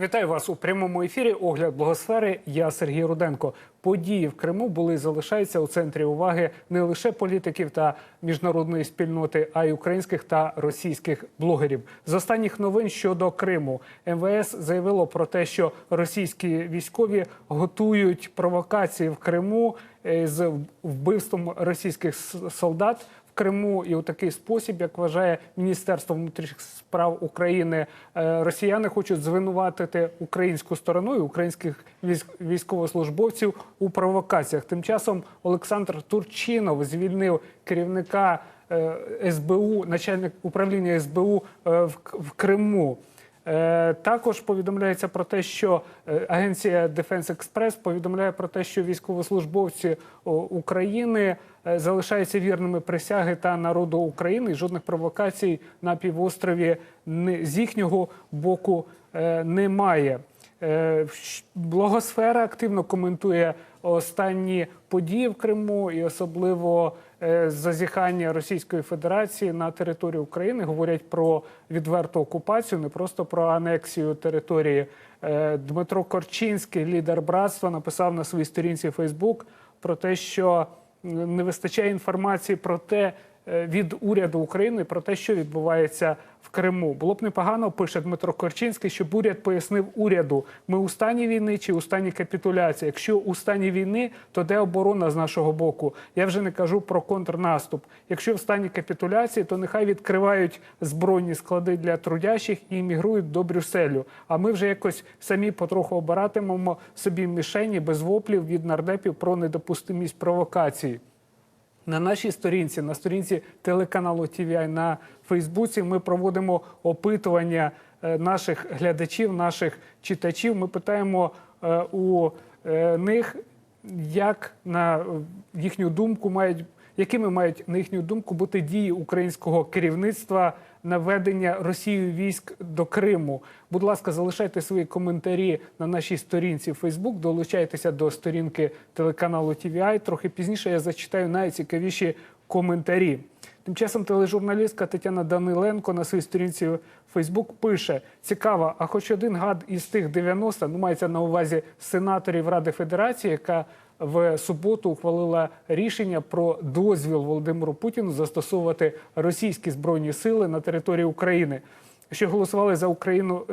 Вітаю вас у прямому ефірі. Огляд благосфери. Я Сергій Руденко. Події в Криму були і залишаються у центрі уваги не лише політиків та міжнародної спільноти, а й українських та російських блогерів. З останніх новин щодо Криму МВС заявило про те, що російські військові готують провокації в Криму е, з вбивством російських солдат. Криму і у такий спосіб, як вважає Міністерство внутрішніх справ України, е, росіяни хочуть звинуватити українську сторону і українських військ- військовослужбовців у провокаціях. Тим часом Олександр Турчинов звільнив керівника е, СБУ, начальник управління СБУ е, в Криму. Е, Також повідомляється про те, що е, агенція Defense Express повідомляє про те, що військовослужбовці України е, залишаються вірними присяги та народу України. І жодних провокацій на півострові з їхнього боку немає. Блогосфера активно коментує останні події в Криму і особливо зазіхання Російської Федерації на територію України. Говорять про відверту окупацію, не просто про анексію території. Е, Дмитро Корчинський, лідер братства, написав на своїй сторінці Фейсбук про те, що не вистачає інформації про те е, від уряду України про те, що відбувається в Криму. Було б непогано, пише Дмитро Корчинський, щоб уряд пояснив уряду, ми у стані війни чи у стані капітуляції. Якщо у стані війни, то де оборона з нашого боку? Я вже не кажу про контрнаступ. Якщо в стані капітуляції, то нехай відкривають збройні склади для трудящих і мігрують до Брюсселю. А ми вже якось самі потроху обиратимемо собі мішені без воплів від нардепів про недопустимість провокації. На нашій сторінці, на сторінці телеканалу TVI на Фейсбуці, ми проводимо опитування е, наших глядачів, наших читачів. Ми питаємо е, у е, них, як на їхню думку мають. Якими мають на їхню думку бути дії українського керівництва на ведення Росією військ до Криму? Будь ласка, залишайте свої коментарі на нашій сторінці Facebook, долучайтеся до сторінки телеканалу TVI. Трохи пізніше я зачитаю найцікавіші коментарі. Тим часом тележурналістка Тетяна Даниленко на своїй сторінці Facebook пише: цікаво, а хоч один гад із тих 90, ну мається на увазі сенаторів Ради Федерації, яка в суботу ухвалила рішення про дозвіл Володимиру Путіну застосовувати російські збройні сили на території України, що голосували за Україну.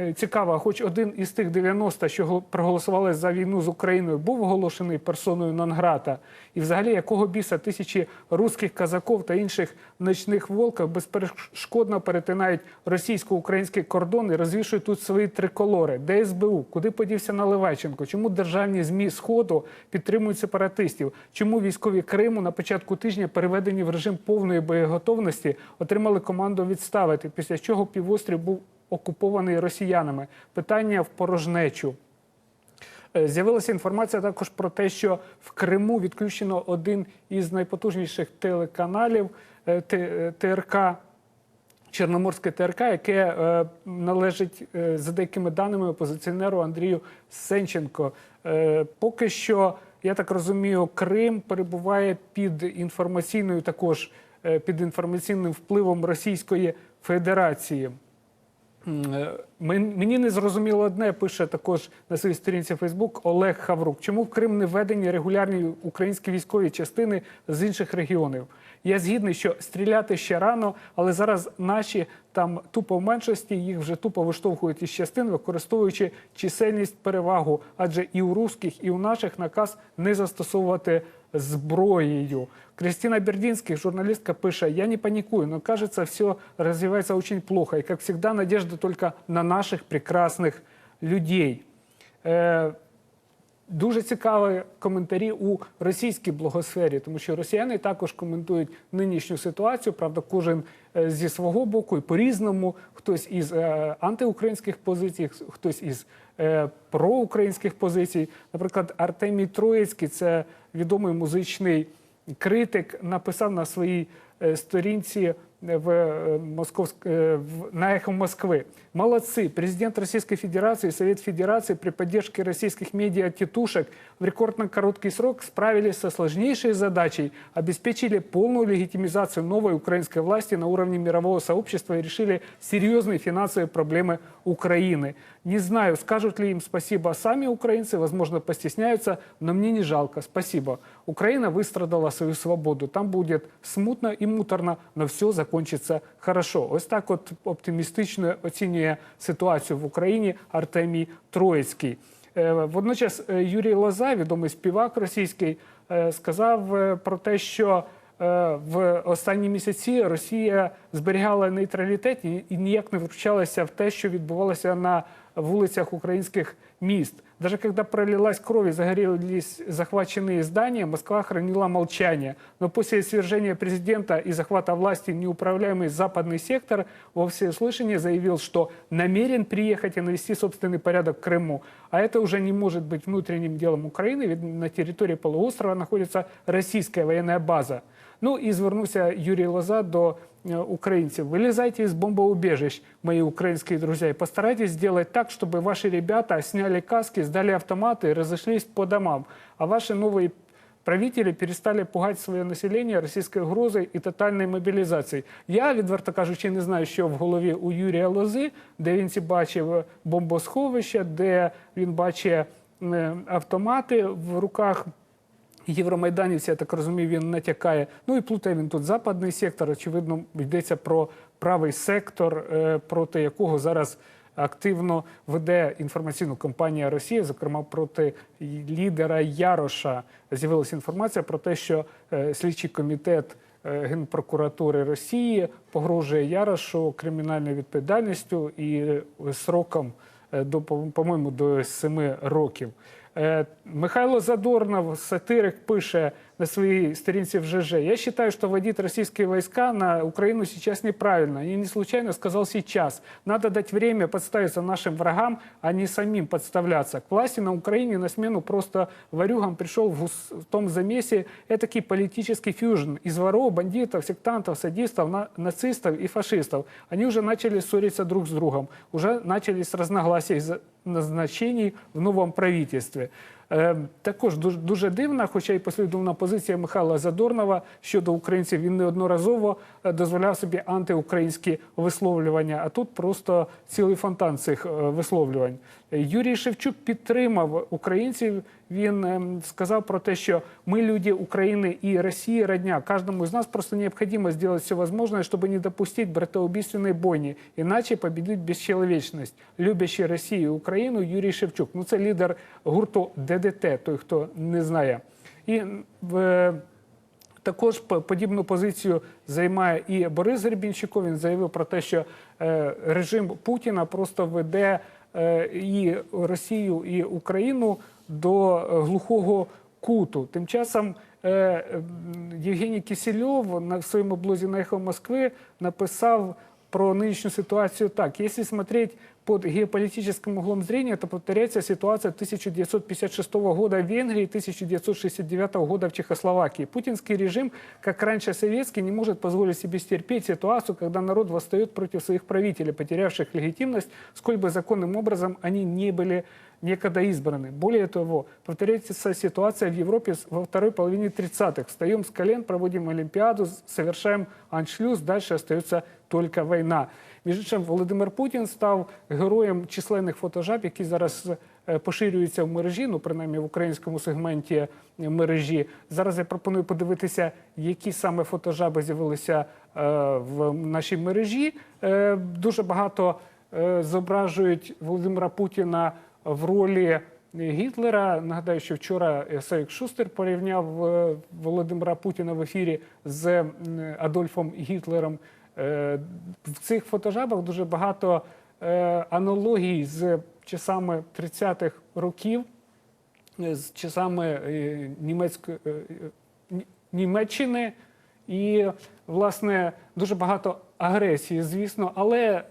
Е, Цікаво, хоч один із тих 90, що проголосували за війну з Україною, був оголошений персоною Нанграта. І взагалі, якого біса тисячі русських казаків та інших ночних волків безперешкодно перетинають російсько-український кордон і розвішують тут свої триколори. Де СБУ? Куди подівся Наливайченко? Чому державні ЗМІ Сходу підтримують сепаратистів? Чому військові Криму на початку тижня переведені в режим повної боєготовності отримали команду відставити, після чого півострів був окупований росіянами. Питання в порожнечу. Е, З'явилася інформація також про те, що в Криму відключено один із найпотужніших телеканалів е, Т- е, ТРК. Чорноморське ТРК, яке належить за деякими даними опозиціонеру Андрію Сенченко. Поки що, я так розумію, Крим перебуває під інформаційною також під інформаційним впливом Російської Федерації. Е, мен- Мені не зрозуміло одне, пише також на своїй сторінці Фейсбук Олег Хаврук. Чому в Крим не введені регулярні українські військові частини з інших регіонів? Я згідний, що стріляти ще рано, але зараз наші там тупо в меншості, їх вже тупо виштовхують із частин, використовуючи чисельність перевагу. Адже і у русських, і у наших наказ не застосовувати зброєю. Кристина Бердинских, журналистка, пише, я не паникую, но кажется, все развивается очень плохо. И, как всегда, надежда только на наших прекрасных людей. Дуже цікаві коментарі у російській блогосфері, тому що росіяни також коментують нинішню ситуацію. Правда, кожен е, зі свого боку і по-різному. Хтось із е, антиукраїнських позицій, хтось із е, проукраїнських позицій. Наприклад, Артемій Троїцький, це відомий музичний критик, написав на своїй сторінці в е, Московск... е, в- на «Эхо Москвы». Молодцы! Президент Российской Федерации и Совет Федерации при поддержке российских медиа-тетушек в рекордно короткий срок справились со сложнейшей задачей, обеспечили полную легитимизацию новой украинской власти на уровне мирового сообщества и решили серьезные финансовые проблемы Украины. Не знаю, скажут ли им спасибо сами украинцы, возможно, постесняются, но мне не жалко. Спасибо. Украина выстрадала свою свободу. Там будет смутно и муторно, но все закончится хорошо. Ось так от оптимістично оцінює ситуацію в Україні Артемій Троїцький. Е, Водночас е, Юрій Лоза, відомий співак російський, е, сказав про те, що в останні місяці Росія зберігала нейтралітет і і ніяк не втручалася в те, що відбувалося на вулицях українських міст. Даже когда пролилась кровь и загорелись захваченные здания, Москва хранила молчание. Но после свержения президента и захвата власти неуправляемый западный сектор во всеуслышание заявил, что намерен приехать и навести собственный порядок в Крыму. А это уже не может быть внутренним делом Украины, ведь на территории полуострова находится российская военная база. Ну і звернувся Юрій Лоза до э, украинцев. Вылезайте из бомбоубежищ, мои украинские друзья, и постарайтесь сделать так, чтобы ваши ребята сняли каски, сдали автоматы и разошлись по домам. А ваши новые правители перестали пугать своє населення російською угрозою і тотальною мобілізацією. Я, відверто кажучи, не знаю, що в голові у Юрія Лози, де він ці бачив бомбосховища, де він бачить е, автомати в руках євромайданівці, я так розумію, він натякає. Ну і плутає він тут западний сектор. Очевидно, йдеться про правий сектор, е, проти якого зараз активно веде інформаційну кампанія Росії, зокрема проти лідера Яроша. З'явилася інформація про те, що е, слідчий комітет. е, Генпрокуратури Росії погрожує Ярошу кримінальною відповідальністю і сроком до по- по-моєму до 7 років. Е, Михайло Задорнов, сатирик, пише на своей сторінці в ЖЖ. Я считаю, что вводить российские войска на Украину сейчас неправильно. Я не случайно сказал сейчас. Надо дать время подставиться нашим врагам, а не самим подставляться. К власти на Украине на смену просто варюгам пришел в густом замесе этакий политический фьюжн из воров, бандитов, сектантов, садистов, на- нацистов и фашистов. Они уже начали ссориться друг с другом, уже начались разногласия из-за назначений в новому правительстві. Е, також дуже, дивна, хоча й послідовна позиція Михайла Задорнова щодо українців. Він неодноразово е, дозволяв собі антиукраїнські висловлювання, а тут просто цілий фонтан цих е, висловлювань. Юрій Шевчук підтримав українців. Він ем, сказав про те, що ми люди України и России родня. Каждому из нас просто необходимо сделать все возможное, чтобы не допустить братоубийственной бойни, иначе победить бесчеловечность. Любящий Росію і Україну Юрій Шевчук. Ну це лідер гурту ДДТ, той хто не знає. І в також по- подібну позицію займає і Борис Гребінщиков. Він заявив про те, що е, режим Путіна просто веде е, і Росію, і Україну до е, глухого куту. Тим часом е, Євгеній Кісельов на своєму блозі на ехо Москви написав про нынешнюю ситуацию так. Если смотреть под геополитическим углом зрения, то повторяется ситуация 1956 года в Венгрии, 1969 года в Чехословакии. Путинский режим, как раньше советский, не может позволить себе стерпеть ситуацию, когда народ восстает против своих правителей, потерявших легитимность, сколь бы законным образом они не были некогда избраны. Более того, повторяется ситуация в Европе во второй половине 30-х. Встаем с колен, проводим Олимпиаду, совершаем аншлюз, дальше остается только война. Між іншим, Володимир Путін став героєм численних фотожаб, які зараз е, поширюються в мережі, ну принаймні в українському сегменті мережі. Зараз я пропоную подивитися, які саме фотожаби з'явилися е, в нашій мережі. Е, Дуже багато зображують Володимира Путіна в ролі Гітлера. Нагадаю, що вчора Саїк Шустер порівняв Володимира Путіна в ефірі з Адольфом Гітлером. Е, В цих фотожабах дуже багато е, аналогій з часами 30-х років, е, з часами німецької Німеччини і, власне, дуже багато агресії, звісно, але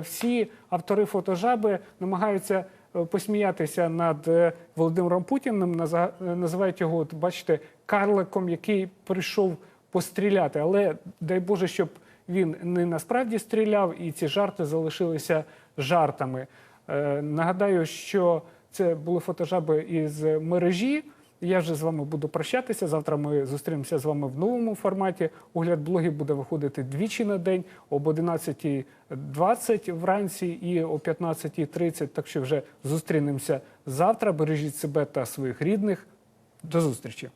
всі автори фотожаби намагаються посміятися над Володимиром Путіним, називають його, от, бачите, карликом, який прийшов постріляти. Але дай Боже, щоб він не насправді стріляв, і ці жарти залишилися жартами. Е, нагадаю, що це були фотожаби із мережі. Я вже з вами буду прощатися. Завтра ми зустрінемося з вами в новому форматі. Огляд блогів буде виходити двічі на день об 11.20 вранці і о 15.30. Так що вже зустрінемося завтра. Бережіть себе та своїх рідних. До зустрічі.